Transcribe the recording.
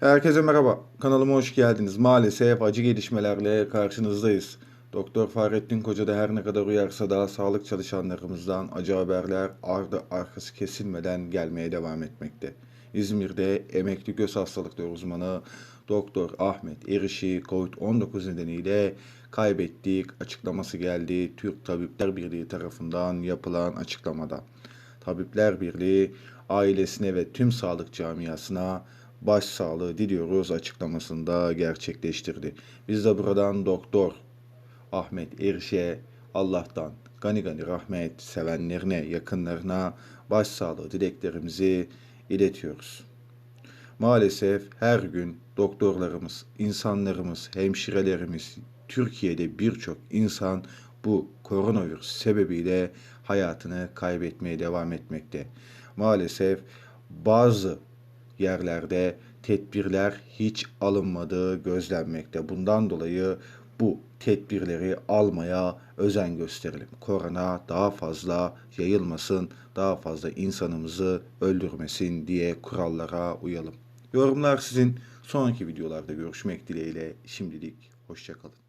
Herkese merhaba. Kanalıma hoş geldiniz. Maalesef acı gelişmelerle karşınızdayız. Doktor Fahrettin Koca da her ne kadar uyarsa da sağlık çalışanlarımızdan acı haberler ardı arkası kesilmeden gelmeye devam etmekte. İzmir'de emekli göz hastalıkları uzmanı Doktor Ahmet Eriş'i COVID-19 nedeniyle kaybettik açıklaması geldi Türk Tabipler Birliği tarafından yapılan açıklamada. Tabipler Birliği ailesine ve tüm sağlık camiasına başsağlığı diliyoruz açıklamasında gerçekleştirdi. Biz de buradan doktor Ahmet Eriş'e Allah'tan gani gani rahmet sevenlerine, yakınlarına başsağlığı dileklerimizi iletiyoruz. Maalesef her gün doktorlarımız, insanlarımız, hemşirelerimiz, Türkiye'de birçok insan bu koronavirüs sebebiyle hayatını kaybetmeye devam etmekte. Maalesef bazı yerlerde tedbirler hiç alınmadığı gözlenmekte. Bundan dolayı bu tedbirleri almaya özen gösterelim. Korona daha fazla yayılmasın, daha fazla insanımızı öldürmesin diye kurallara uyalım. Yorumlar sizin. Sonraki videolarda görüşmek dileğiyle şimdilik hoşçakalın.